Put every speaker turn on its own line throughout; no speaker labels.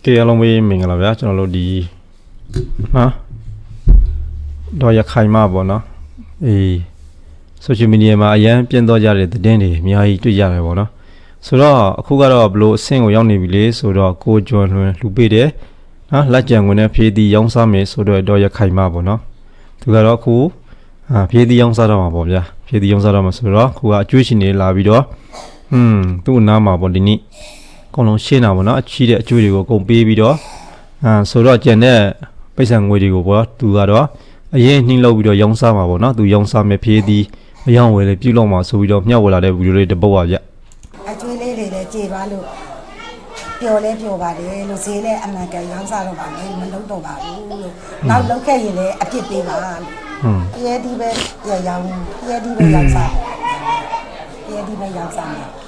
ကဲအားလုံးပဲမင်္ဂလာဗျာကျွန်တော်တို့ဒီဟာတော့ရခိုင်မှာပေါ့နော်အေး social media မှာအရန်ပြင်းတော့ကြတဲ့သတင်းတွေအများကြီးတွေ့ရတယ်ပေါ့နော်ဆိုတော့အခုကတော့ဘလို့အဆင့်ကိုရောက်နေပြီလေဆိုတော့ကိုကျော်လွင်လူပေးတယ်နော်လက်ကြံဝင်နဲ့ဖြေးသီးရောင်းစားမယ်ဆိုတော့တော့ရခိုင်မှာပေါ့နော်သူကတော့အခုအာဖြေးသီးရောင်းစားတော့မှာပေါ့ဗျာဖြေးသီးရောင်းစားတော့မှာဆိုတော့ခုကအကျွေးရှင်တွေလာပြီးတော့ဟွန်းသူ့နားမှာပေါ့ဒီနေ့ အကုန်လုံးရှင်းတာပေါ့နော်အချီးတဲ့အကျွေးတွေကိုအကုန်ပေးပြီးတော့အာဆိုတော့ကျန်တဲ့ပိတ်ဆံငွေတွေကိုပေါ့သူကတော့အရင်နှင်းလောက်ပြီးတော့ရောင်းစားမှာပေါ့နော်သူရောင်းစားမယ်ဖြေးသည်အယောင်ဝယ်လေပြုတ်လောက်မှာဆိုပြီးတော့မျှဝေလာတဲ့ဗီဒီယိုလေးတစ်ပုတ်ပါဗျ
အကျွေးလေးတွေလည်းကြေသွားလို့ပျော်လဲပျော်ပါတယ်လို့ဈေးလည်းအမှန်ကန်ရောင်းစားတော့ပါမယ်မလုံးတော့ပါဘူးလို့နောက်လုံးခဲ့ရင်လည်းအပြစ်ပေးပါလို့
ဟွန်း
ပြဲဒီပဲရရောင်းပြဲဒီပဲရောင်းစားပြဲဒီပဲရောင်းစားမယ်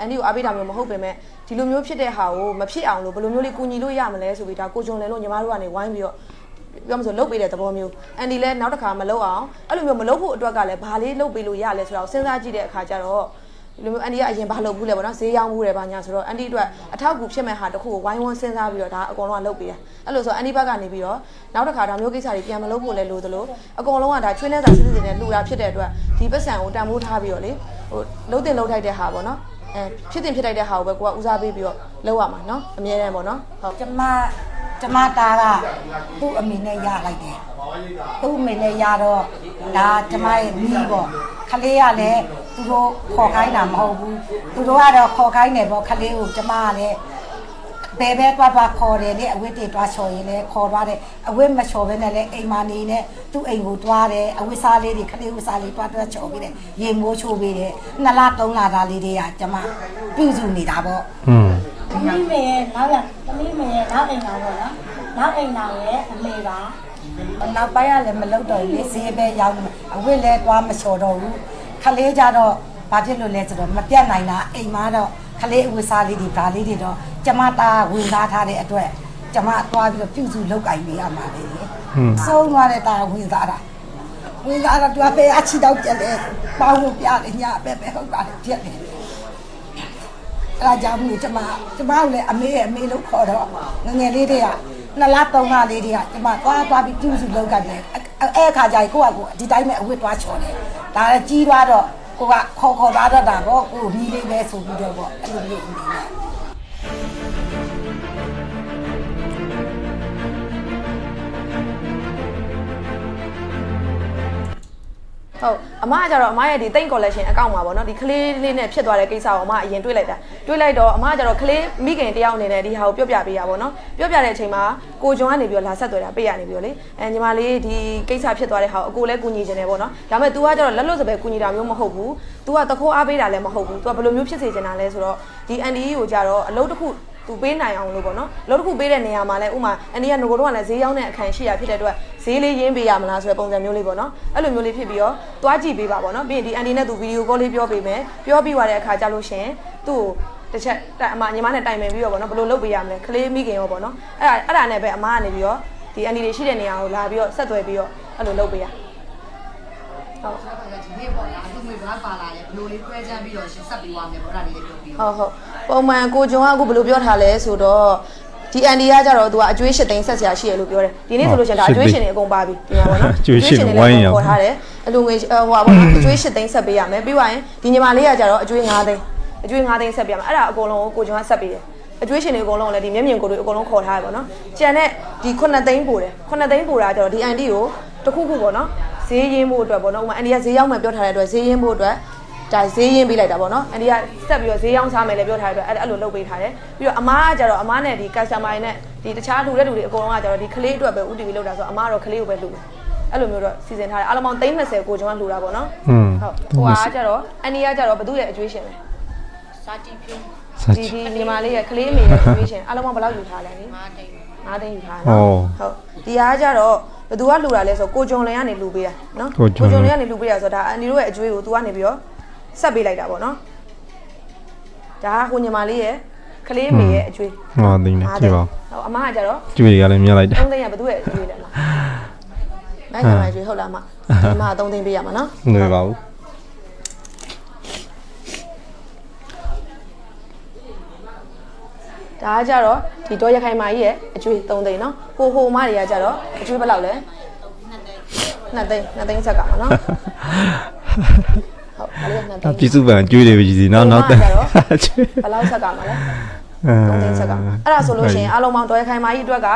အန်ဒီကိုအားပေးတာမျိုးမဟုတ်ပေမဲ့ဒီလိုမျိုးဖြစ်တဲ့ဟာကိုမဖြစ်အောင်လို့ဘယ်လိုမျိုးလေးကူညီလို့ရမလဲဆိုပြီးဒါကိုဂျွန်လင်လို့ညီမတို့ကနေဝိုင်းပြီးတော့ပြောမှဆိုလုတ်ပေးတဲ့သဘောမျိုးအန်ဒီလည်းနောက်တစ်ခါမလုတ်အောင်အဲ့လိုမျိုးမလုတ်ဖို့အတွက်ကလည်းဘာလေးလုတ်ပေးလို့ရလဲဆိုတော့စဉ်းစားကြည့်တဲ့အခါကျတော့ဒီလိုမျိုးအန်ဒီကအရင်ဘာလုပ်ဘူးလဲပေါ့နော်ဈေးရောင်းဘူးတယ်ဘာညာဆိုတော့အန်ဒီအတွက်အထောက်အကူဖြစ်မဲ့ဟာတစ်ခုကိုဝိုင်းဝန်းစဉ်းစားပြီးတော့ဒါအကုန်လုံးကလုတ်ပေးတာအဲ့လိုဆိုအန်ဒီဘက်ကနေပြီးတော့နောက်တစ်ခါဒါမျိုးကိစ္စတွေပြန်မလုပ်ဖို့လဲလို့သလိုအကုန်လုံးကဒါချွေးနေစာစစ်စစ်နဲ့လှူတာဖြစ်တဲ့အတွက်ဒီပတ်စံကိုတန်ဖိုးထားပြီးတော့လေဟိုလှုပ်တင်လှုပ်ထိုက်တဲ့ဟာပေါ့နော် အဲဖြစ်တင်ဖြစ်တိုက်တဲ့ဟာကိုပဲကိုကဦးစားပေးပြီးတော့လုပ်ရမှာเนาะအမြဲတမ်းပေါ့เนาะဟုတ်
ကျမကျမသားကသူ့အမေနဲ့ရလိုက်တယ်သူ့အမေနဲ့ရတော့ဒါကျမရဲ့မိပေါ့ခလေးကလည်းသူတို့ခေါ်ခိုင်းတာမဟုတ်ဘူးသူတို့ကတော့ခေါ်ခိုင်းတယ်ပေါ့ခလေးကိုကျမကလည်း ဘယ်ဘဲသွားသွားခေါ်တယ်လေအဝတ်တွေသွားချော်ရင်လည်းခေါ်သွားတယ်အဝတ်မချော်ဘဲနဲ့လည်းအိမ်မနေနဲ့သူ့အိမ်ကိုသွားတယ်အဝတ်စားလေးတွေခလေးဝတ်စားလေးသွားသွားချော်ပြီးတယ်ရေမိုးချိုးပြီးတယ်နှစ်လသုံးလသားလေးတွေကကျမပြုစုနေတာပေါ့
ဟွန်း
သမီးမေရဲ့နောက်ရသမီးမေရဲ့နောက်အိမ်တော်ပေါ့နော်နောက်အိမ်တော်ရဲ့အမေပါ
နောက်ပိုင်းကလည်းမလုပ်တော့ဘူးလေဈေးပဲရောက်နေအဝတ်လည်းသွားမလျှော်တော့ဘူးခလေးကြတော့ဘာဖြစ်လို့လဲဆိုတော့မပြတ်နိုင်တာအိမ်မှာတော့ ခလေးအဝတ်စားလေးတွေဒါလေးတွေတော့ကျမသားဝင်သားထားတဲ့အတွက်ကျမသွားပြီးတော့ပြုစုလောက်ကင်ပေးရမှာလေ
ဟွန်း
ဆုံးသွားတဲ့တာဝင်သားတာဝင်သားတော့သူကပဲအချီတော့ပြက်တယ်ပေါင်းလို့ပြတယ်ညပဲပဲဟုတ်ပါတယ်ပြက်တယ်အဲ့ဒါကြောင့်မို့ကျမကျမကလည်းအမေရဲ့အမေလို့ခေါ်တော့ငယ်ငယ်လေးတွေကနှစ်လသုံးလလေးတွေကကျမသွားသွားပြီးပြုစုလောက်ကတယ်အဲ့အခါကျရင်ကိုကကိုဒီတိုင်းပဲအဝတ်သွားချော်တယ်ဒါလည်းကြီးသွားတော့ ကိုကခေါ်ခေါ်သွားတော့တာပေါ့ကိုမြည်လေးပဲဆိုပြီးတော့ပေါ့အဲ့လိုမျိုး
ဟုတ်အမကကြတော့အမရဲ့ဒီတိန့် collection အကောင့်မှာပေါ့နော်ဒီကလေးလေးနဲ့ဖြစ်သွားတဲ့ကိစ္စကိုအမအရင်တွေးလိုက်တာတွေးလိုက်တော့အမကကြတော့ကလေးမိခင်တယောက်အနေနဲ့ဒီဟာကိုပြောပြပေးရပါပေါ့နော်ပြောပြတဲ့အချိန်မှာကိုဂျွန်ကနေပြီးတော့လာဆက်သွယ်တာပေးရနေပြီးတော့လေအဲညီမလေးဒီကိစ္စဖြစ်သွားတဲ့ဟာကိုအကိုလည်းကူညီချင်တယ်ပေါ့နော်ဒါပေမဲ့ तू ကကြတော့လက်လွတ်စပယ်ကူညီတာမျိုးမဟုတ်ဘူး तू ကတခိုးအားပေးတာလည်းမဟုတ်ဘူး तू ကဘယ်လိုမျိုးဖြစ်စေချင်တာလဲဆိုတော့ဒီ NDE ကိုကြတော့အလုပ်တစ်ခု သူပေးနိုင်အောင်လို့ပေါ့နော်အလုပ်တစ်ခုပေးတဲ့နေရာမှာလဲဥမာအန်ဒီကငိုတော့ကလည်းဈေးရောက်တဲ့အခန်းရှိရဖြစ်တဲ့အတွက်ဈေးလေးရင်းပေးရမလားဆိုတဲ့ပုံစံမျိုးလေးပေါ့နော်အဲ့လိုမျိုးလေးဖြစ်ပြီးတော့သွားကြည့်ပေးပါပေါ့နော်ပြီးရင်ဒီအန်ဒီနဲ့သူဗီဒီယိုကောလေးပြောပေးမယ်ပြောပြီးသွားတဲ့အခါကျလို့ရှင်သူ့ကိုတစ်ချက်အမညီမနဲ့တိုင်ပင်ပြီးတော့ပေါ့နော်ဘယ်လိုလုပ်ပေးရမလဲကလေးမိခင်ရောပေါ့နော်အဲ့ဒါအဲ့ဒါနဲ့ပဲအမကနေပြီးတော့ဒီအန်ဒီတွေရှိတဲ့နေရာကိုလာပြီးတော့ဆက်သွယ်ပြီးတော့အဲ့လိုလုပ်ပေးရဟုတ်
ဒီနေ့ပေါ့လားသူ့ငွေဘာပါလာလဲဘယ်လိုလေးခွဲချမ်းပြီးတော့ရှင်းဆက်ပြီးသွားမယ်ပေါ့အဲ့ဒါလေးလည်းပြောပြီး
ဟုတ်ဟုတ် ပုံမှန်ကိုဂျွန်ကအခုဘယ်လိုပြောထားလဲဆိုတော့ဒီအန်ဒီကကြတော့သူကအကျွေးရှစ်သိန်းဆက်ဆရာရှိရလို့ပြောတယ်ဒီနေ့ဆိုလို့ရှိရင်ဒါအကျွေးရှင်တွေအကုန်ပါပြီဒီမှာပေါ့နော်
အကျွေးရှင်ဝိုင်းရအောင်
ခေါ်ထားတယ်အလူငွေဟိုပါပေါ့နော်အကျွေးရှစ်သိန်းဆက်ပေးရမယ်ပြီးသွားရင်ဒီညီမလေးကကြတော့အကျွေး9သိန်းအကျွေး9သိန်းဆက်ပေးရမယ်အဲ့ဒါအကုန်လုံးကိုကိုဂျွန်ကဆက်ပေးတယ်အကျွေးရှင်တွေအကုန်လုံးလည်းဒီမျက်မြင်ကိုယ်တွေအကုန်လုံးခေါ်ထားရပေါ့နော်ကြံတဲ့ဒီ9သိန်းပို့တယ်9သိန်းပို့တာကြတော့ဒီအန်ဒီကိုတစ်ခုခုပေါ့နော်ဈေးရင်းဖို့အတွက်ပေါ့နော်ဥပမာအန်ဒီကဈေးရောက်မှပြောထားတဲ့အတွက်ဈေးရင်းဖို့အတွက် ဒါဈေးရင်းပေးလိုက်တာပေါ့နော်အန်ဒီကဆက်ပြီးတော့ဈေးရောင်းစားမယ်လည်းပြောထားတဲ့အတွက်အဲ့အဲ့လိုလုပ်ပေးထားတယ်ပြီးတော့အမားကကြတော့အမားနဲ့ဒီ customer နဲ့ဒီတခြားလူတဲ့လူတွေအကုန်လုံးကကြတော့ဒီကလေးအတွက်ပဲ UTV လောက်တာဆိုတော့အမားကတော့ကလေးကိုပဲလူတယ်အဲ့လိုမျိုးတော့စီစဉ်ထားတယ်အားလုံးပေါင်း330ကိုကျွန်တော်လှူတာပေါ့နော်
ဟွန်း
ဟုတ်ဟိုအားကြတော့အန်ဒီကကြတော့ဘသူ့ရဲ့အကျွေးရှင်လဲ
စာတီဖြုံး
စာ
ဒီ
ချီ
ဒီညီမလေးရဲ့ကလေးအမေရဲ့အကျွေးရှင်အားလုံးပေါင်းဘယ်လောက်ယူထားလဲနိ
မာတိန်
9သိန်းယူထား
ဟော
နော်ဟုတ်ဒီအားကြတော့ဘသူကလှူတာလဲဆိုကိုဂျွန်လင်ကနေလှူပေးတာနော်
ကိုဂျွန်လင်
လင်ကနေလှူပေးတာဆိုတော့ဒါအန်ဒီတို့ရဲ့အကျွေးကိုသူကနေပြီးတော့ ဆက်ပေးလိုက်တာပေါ့နော်ဒါကကိုညီမလေးရဲ့ကလေးအမေရဲ့အကျွေး
ဟောသိနေကြည့်ပါဦး
ဟုတ်အမကကြတော့
ကျွေးတွေကလည်းမြင်လိုက်တယ်
3သိန်းကဘသူ့ရဲ့အကျွေးလဲမနိုင်ညီမရဲ့အကျွေးဟုတ်လားအမအမက3သိန်းပေးရမှာနော်
မလွယ်ပါဘူး
ဟဒါကကြတော့ဒီဒေါ်ရခိုင်မာကြီးရဲ့အကျွေး3သိန်းနော်ဟိုဟိုမတွေကကြတော့အကျွေးဘယ်လောက်လဲ2သိန်း2သိန်းဆက်ကမှာနော် ဟုတ်ဒါလေး2သိန်း
ပြည်စုပန်ကျွေးတယ်ပဲကြီးစီနော်နောက်တက်
ဘယ်လောက်ဆက်ကမှာလဲ3သိန်းဆက်ကမှာအဲ့ဒါဆိုလို့ရှိရင်အားလုံးပေါင်းဒေါ်ရခိုင်မာကြီးအတွက်က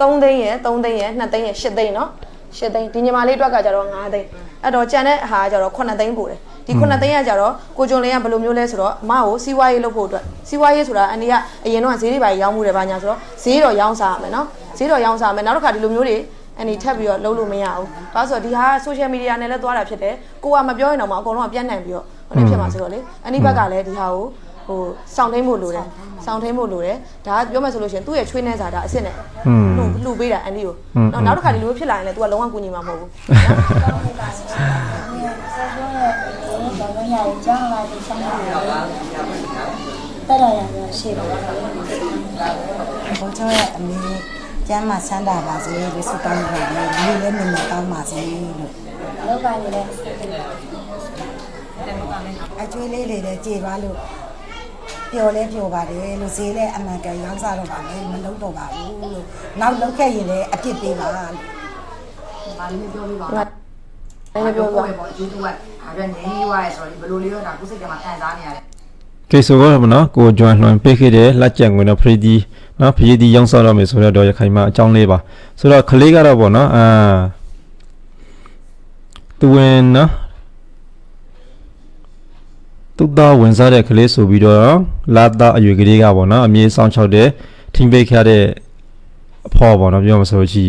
3သိန်းရယ်3သိန်းရယ်2သိန်းရယ်8သိန်းနော်8သိန်းဒီညီမလေးအတွက်ကကြတော့5သိန်းအဲ့တော့ကြံတဲ့ဟာကကြတော့9သိန်းပို့တယ်ဒီ9သိန်းကကြတော့ကိုကျွန်းလင်းကဘယ်လိုမျိုးလဲဆိုတော့အမကိုစီးပွားရေးလုပ်ဖို့အတွက်စီးပွားရေးဆိုတာအန်ဒီကအရင်တော့ဈေးတွေပါရောင်းမှုတယ်ပါညာဆိုတော့ဈေးတော့ရောင်းစားရမယ်နော်ဈေးတော့ရောင်းစားရမယ်နောက်တစ်ခါဒီလိုမျိုးတွေ အန်ဒီထပ်ပြီးတော့လုပ်လို့မရဘူး။ဒါဆိုတော့ဒီဟာ social media နဲ့လည်းသွားတာဖြစ်တယ်။ကိုကမပြောရင်တော့မှအကုန်လုံးကပြန့်နှံ့ပြီးတော့ဟိုနေ့ဖြစ်မှာဆိုတော့လေအန်ဒီဘက်ကလည်းဒီဟာကိုဟိုစောင့်ထိန်ဖို့လိုတယ်။စောင့်ထိန်ဖို့လိုတယ်။ဒါကပြောမယ်ဆိုလို့ရှိရင်သူ့ရဲ့ချွေးနှဲစာဒါအစ်စ်နဲ့လှူလှူပေးတာအန်ဒီကို။နော်နောက်တစ်ခါဒီလိုဖြစ်လာရင်လည်း तू ကလုံးဝကူညီမှာမဟုတ်ဘူး
ဆက်သွဲရဲ့ဘာလို့ညာကြောင်းလာပြီးဆောင်ရတယ်တက်ရရရှိပါဘူး
ဘုန်းကျော်ရဲ့အမေ ကျမ်းမှာဆန္ဒပါစေလို့ဆုတောင်းကြတယ်လူလည်းမနေတောင်းပါစေလို့
လောကကြီးလည်း
အကျွေးလေးလေးလည်းကြေပါလို့ပျော်လဲပျော်ပါတယ်လို့ဈေးလည်းအမှန်ကန်ရောင်းစားတော့ပါမယ်မလုပ်တော့ပါဘူးလို့နောက်လုပ်ခဲ့ရင်လည်းအပြစ်ပေးပါလို့
ဘာလို့ပြောပြပါ။
ငါလည်းပြောပြပါ
ပေါ့အကျိုးတော့အဲ့ဒါနေရွာရဲဆိုတော့ဘယ်လိုလေးတော့ဒါကိုစိတ်ကမှခံစားနေရတယ်
ကဲဆိုတော့မနော်ကိုကျွမ်းလွှန်ပေးခဲ့တဲ့လက်ကျန်ဝင်တော့ဖရီဒီ နော်ဖရီဒီရောင်းစားတော့မယ်ဆိုတော့ရခိုင်မှာအကြောင်းလေးပါဆိုတော့ခလေးကတော့ပေါ့နော်အာသူဝင်နော်သူသားဝင်စားတဲ့ကလေးဆိုပြီးတော့လာသားအရွယ်ကလေးကပေါ့နော်အမြေဆောင်ချောက်တဲ့ထင်းပိတ်ခရတဲ့အဖေါ်ပေါ့နော်ပြောမဆိုချီ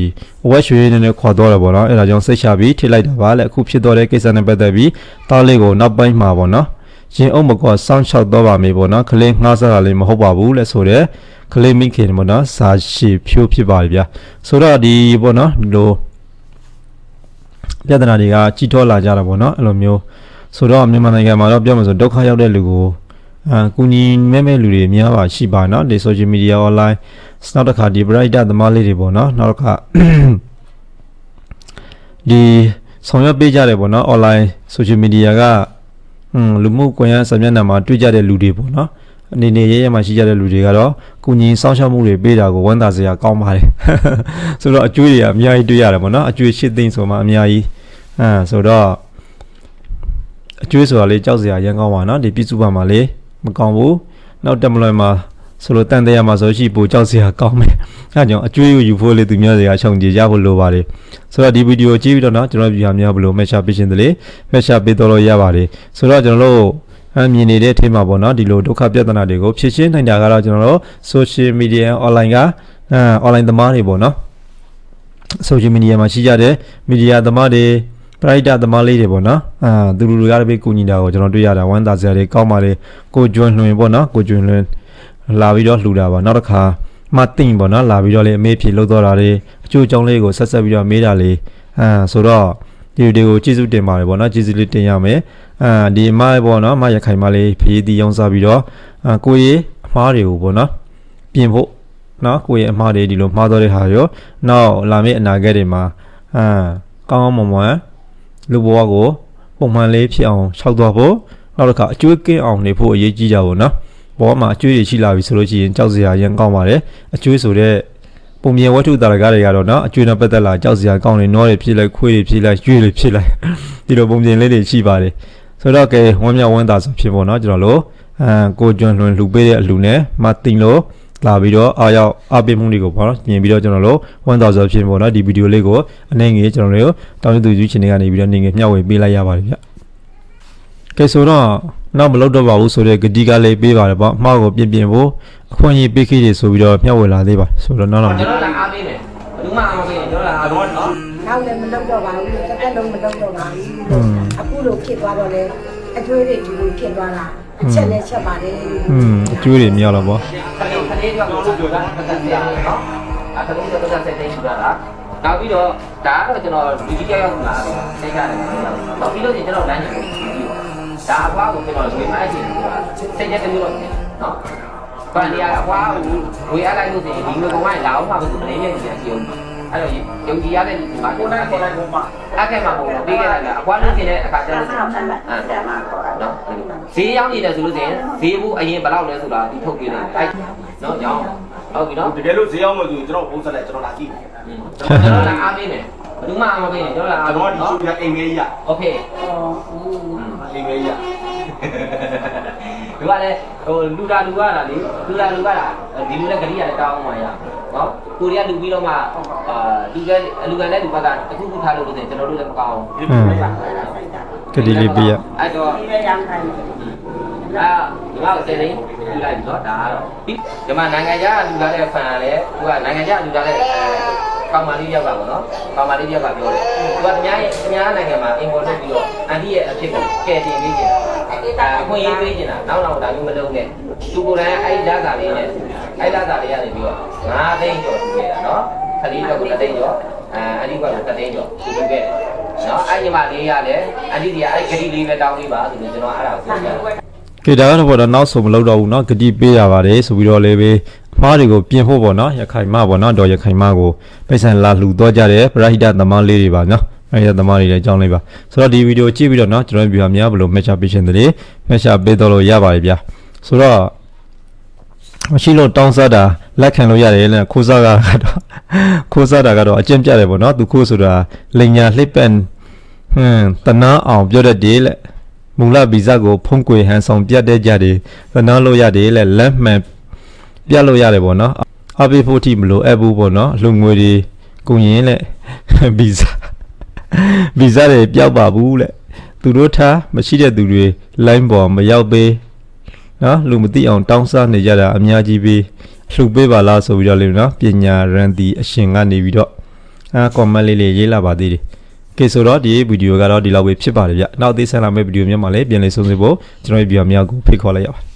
ဝက်ရွှေနေနဲ့ခွာတော့တယ်ပေါ့နော်အဲ့ဒါကြောင့်စိတ်ချပြီးထိလိုက်တာပါလေအခုဖြစ်တော့တဲ့ကိစ္စနဲ့ပတ်သက်ပြီးတားလေးကိုနောက်ပိုင်းမှာပေါ့နော် ရင်အုပ်မကောစောင့်ရှောက်တော့ပါမေပေါ့နော်ကလေးငှားစားတာလည်းမဟုတ်ပါဘူးလဲဆိုတော့ကလေးမိခင်ပေါ့နော်စာရှိဖြိုးဖြစ်ပါလေဗျာဆိုတော့ဒီပေါ့နော်ဒီလိုပြဿနာတွေကကြီးထွားလာကြတာပေါ့နော်အဲ့လိုမျိုးဆိုတော့မြန်မာနိုင်ငံမှာတော့ပြောမှဆိုဒုက္ခရောက်တဲ့လူကိုအာကုညီမဲ့မဲ့လူတွေများပါရှိပါနော်ဒီ social media online နောက်တစ်ခါဒီ brighter သမားလေးတွေပေါ့နော်နောက်တစ်ခါဒီဆောင်ရွက်ပေးကြတယ်ပေါ့နော် online social media က อืมလူမှုကွန်ရက်စာမျက်နှာမှာတွေ့ကြတဲ့လူတွေပေါ့နော်အနေနဲ့ရဲရဲမှာရှိကြတဲ့လူတွေကတော့ကုညီစောင့်ရှောက်မှုတွေပေးတာကိုဝန်တာစရာကောင်းပါတယ်ဆိုတော့အကျွေးတွေကအများကြီးတွေ့ရတယ်ပေါ့နော်အကျွေးရှစ်သိန်းဆိုမှအများကြီးအဲဆိုတော့အကျွေးဆိုတာလေကြောက်စရာရမ်းကောင်းပါနော်ဒီပြည်စုပါမှာလေမကောင်းဘူးနောက်တက်မလွယ်မှာ ဆိုလို့တန်တရားမှာဆိုရှိပိုကြောက်စရာကောင်းမယ်အဲဒါကြောင့်အကျွေးကိုယူဖို့လေသူများစရာခြုံကြကြဖို့လိုပါတယ်ဆိုတော့ဒီဗီဒီယိုကြည့်ပြီးတော့နော်ကျွန်တော်ပြန်များဘလို့မက်ရှာပေးရှင်တယ်လေမက်ရှာပေးတော့လို့ရပါတယ်ဆိုတော့ကျွန်တော်တို့အမြင်နေတဲ့ထဲမှာပေါ့နော်ဒီလိုဒုက္ခပြဿနာတွေကိုဖြေရှင်းနိုင်တာကတော့ကျွန်တော်တို့ social media online ကအဲ online သမားတွေပေါ့နော် social media မှာရှိကြတဲ့ media သမားတွေ brighter သမားလေးတွေပေါ့နော်အာသူလူတွေကလည်းပဲကူညီတာကိုကျွန်တော်တွေ့ရတာဝမ်းသာစရာတွေကောင်းပါလေကိုကျွန်းလွင်ပေါ့နော်ကိုကျွန်းလွင် လာပြီးတော့လှူတာပါနောက်တစ်ခါမသိင်ပေါ့နော်လာပြီးတော့လေအမေးဖြေလို့တော့တာတွေအကျိုးအကြောင်းလေးကိုဆက်ဆက်ပြီးတော့မေးတာလေအာဆိုတော့ဒီဗီဒီယိုကိုကျေးဇူးတင်ပါတယ်ပေါ့နော်ကျေးဇူးလေးတင်ရမယ်အာဒီမပေါ့နော်မရခိုင်မလေးဖေးတီရောင်းစားပြီးတော့အာကိုကြီးအမားတွေကိုပေါ့နော်ပြင်ဖို့နော်ကိုယ့်ရဲ့အမှားတွေဒီလိုမှားတော့တဲ့ဟာရောနောက်လာမယ့်အနာဂတ်တွေမှာအာကောင်းကောင်းမွန်မွန်လူဘဝကိုပုံမှန်လေးဖြစ်အောင်ရှောက်သွားဖို့နောက်တစ်ခါအကျွေးကင်းအောင်နေဖို့အရေးကြီးကြပါတော့ဘ ဝမှာအကျွေးတွေရှိလာပြီဆိုလို့ရှိရင်ကြောက်စရာရန်ကောင်းပါတယ်အကျွေးဆိုတဲ့ပုံမြင်ဝတ္ထုတာရကားတွေကတော့နော်အကျွေးနဲ့ပတ်သက်လာကြောက်စရာကောင်းနေနောတွေဖြစ်လိုက်ခွေးတွေဖြစ်လိုက်ကျွေးတွေဖြစ်လိုက်ဒီလိုပုံမြင်လေးတွေရှိပါတယ်ဆိုတော့ကဲဝမ်းမြောက်ဝမ်းသာဆိုဖြစ်ပေါ့နော်ကျွန်တော်တို့အာကိုကျွန်းလွန်လှူပေးတဲ့အလှူနဲ့မတင်လို့လာပြီးတော့အားရောက်အားပေးမှုတွေကိုပေါ့နော်မြင်ပြီးတော့ကျွန်တော်တို့1000ဖြစ်ပေါ့နော်ဒီဗီဒီယိုလေးကိုအနေငယ်ကျွန်တော်တို့တောင်းတသူယူချင်နေကနေပြီးတော့နေငယ်မျှဝေပေးလိုက်ရပါတယ်ဗျကဲဆိုတော့ နောက်မလုပ်တော့ပါဘူးဆိုတဲ့ဂတိကလေးပေးပါတယ်ပေါ့အမှားကိုပြင်ပြင်ဖို့အခွင့်အရေးပေးခဲ့တယ်ဆိုပြီးတော့မျှဝေလာသေးပါဆိုတော့နောက်တော့
ကျွန်တော်လည်းအားပေးမယ်ဘယ်သူမှအားမပေးရင်ကျွန်တော်လည်းအားပေးမယ်နော်
နောက်လည်းမလုပ်တော့ပါဘူးတစ်သက်လုံးမလုပ်တော့ပါဘူးအခုလိုဖြစ်သွားတော့လေအကျွေးတွေဒီလိုဖြစ်သွားတာအချက်နဲ့ချက်ပါတယ်
อืมအကျိုးတွေမြောက်တော့ပေါ့
ခလေးခလေးကြောင့်ကျွန်တော်တို့ကပတ်သက်ပြရမယ်နော်အခလေးကြောင့်ပတ်သက်စိတ်သိမ်းထူတာလားနောက်ပြီးတော့ဒါကတော့ကျွန်တော်ဒီကြီးကြောက်ရောက်လာတယ်စိတ်ကလည်းနောက်ပြီးတော့ကျွန်တော်လမ်းညွှန်ပြီးပြီး ဒါအပွားကိုကျွန်တော်ဝေမိုင်းချင်ဆိုတာစိတ်ရက်တမျိုးတော့နော်။ဘာနေရအပွားကိုဝေအားလိုက်လို့ဆိုရင်ဒီမျိုးကောင်ကလာအောင်မှပဲသူမင်းရဲ့ကြီးရှိအောင်အဲ့တော့ယုံကြည်ရတဲ့ဒီမှာကိုယ်နဲ့ကိုယ်နဲ့ကိုမှအကဲမှာပုံပြီးခဲ့တာကအပွားလို့ရှင်တဲ့အခါကျတော့အဲ့နော်ဈေးရောက်နေတယ်ဆိုလို့ဆိုရင်ဈေးဘူးအရင်ဘယ်လောက်လဲဆိုတာဒီထုတ်ပြနေတယ်အဲ့နော်ညောင်းဟုတ်ပြီနော်
တကယ်လို့ဈေးအောင်မလို့ကျွန်တော်ပုံစံနဲ့ကျွန်တော်လာကြည့်တယ်
ကျွန်တော်လာအားပေးမယ် ဘယ်သူမှအားမပေးရင်ကျွန်တော်လာအား
ကျွန်
ပေး
တော်ဒီ
နော်
ရှုပ်ရအိမ်လေးရ
โอเค
အိမ်လေးရ
ဒီကလည်းဟိုလူတာလူရတာလေလူတာလူရတာဒီလူနဲ့ဂရိရလည်းတောင်းအောင်ပါရနော်ကိုရီးယားလူပြီးတော့မှအာလူကလူကလည်းလူဘက်ကတခုခုထားလို့လို့ကျွန်တော်တို့လည်းမကောင်း
ဒီ
ဟမ်ကတိလေးပြရ
အဲ့တော့ဒီပဲရမ်းခိုင်းအာဒီမှာစေနေပြလိုက်ပြီနော်ဒါကတော့ဒီမှာနိုင်ငံခြားလူလာတဲ့ဖန်လည်းသူကနိုင်ငံခြားလူလာတဲ့အဲ ကောင်မလေးယောက်ကပေါ့နော်ကောင်မလေးယောက်ကပြောတယ်သူကတများရဲ့တများနိုင်ငံမှာအင်ပေါ်လုပ်ပြီးတော့အန်တီရဲ့အဖြစ်ကိုကယ်တင်ပေးနေတာအဲခွင့်ရေးပေးနေတာနောက်နောက်ဒါမျိုးမလုပ်နဲ့သူကိုယ်တိုင်အဲ့ဒီလာစာလေးနဲ့အဲ့လာစာလေးရနေပြီးတော့၅သိန်းကျော်ထူခဲ့တာနော်ခလေးတော့ကိုတစ်သိန်းကျော်အဲအန်တီကတော့တစ်သိန်းကျော်ထူခဲ့တယ်နော်အဲ့ညီမလေးရလည်းအန်တီကအဲ့ဂရီလေးပဲတောင်းပေးပါဆိုပြီးကျွန်တော်အဲ့ဒါကိုပြောပြတယ်
ကဲဒါကတော့ပေါ့နော်နောက်ဆုံးမလုပ်တော့ဘူးเนาะဂတိပေးရပါတယ်ဆိုပြီးတော့လည်းပဲအမားတွေကိုပြင်ဖို့ပေါ့နော်ရခိုင်မပေါ့နော်တော်ရခိုင်မကိုပိတ်ဆန်လာလှူတော့ကြတယ်ပရဟိတသမားလေးတွေပါနော်ပရဟိတသမားတွေလည်းအကြောင်းလေးပါဆိုတော့ဒီဗီဒီယိုကြည့်ပြီးတော့နော်ကျွန်တော်ပြောပြများဘလို့မက်ချပေးရှင်တယ်မက်ချပေးတော့လို့ရပါတယ်ဗျာဆိုတော့မရှိလို့တောင်းစားတာလက်ခံလို့ရတယ်လေခိုးစားတာကတော့ခိုးစားတာကတော့အကျင့်ပြတယ်ပေါ့နော်သူခိုးဆိုတာလိန်ညာလှစ်ပန်ဟွန်းတနာအောင်ပြောတတ်တယ်လေ မူလဗီဇကိုဖုံးကွယ်ဟန်ဆောင်ပြတ်တဲ့ကြတယ်တနာလို့ရတယ်လေလက်မှန်ပြတ်လို့ရတယ်ပေါ့နော်အပိဖို့တိမလို့အပ်ဘူးပေါ့နော်အလူငွေတွေကုန်ရင်လေဗီဇဗီဇတွေပျောက်ပါဘူးလေသူတို့ထားမရှိတဲ့သူတွေ line ပေါ်မရောက်ပေးနော်လူမသိအောင်တောင်းစားနေကြတာအများကြီးပဲလှုပ်ပေးပါလားဆိုပြီးတော့လေနော်ပညာရန်တီအရှင်ကနေပြီးတော့အာကွန်မန့်လေးလေးရေးလာပါသေးတယ် ကဲဆိုတော့ဒီဗီဒီယိုကတော့ဒီလောက်ပဲဖြစ်ပါတယ်ဗျနောက်သေးဆက်လာမယ့်ဗီဒီယိုများမှာလည်းပြန်လည်ဆုံစည်းဖို့ကျွန်တော်ရဲ့ဗီဒီယိုများကိုဖိတ်ခေါ်လိုက်ရပါတယ်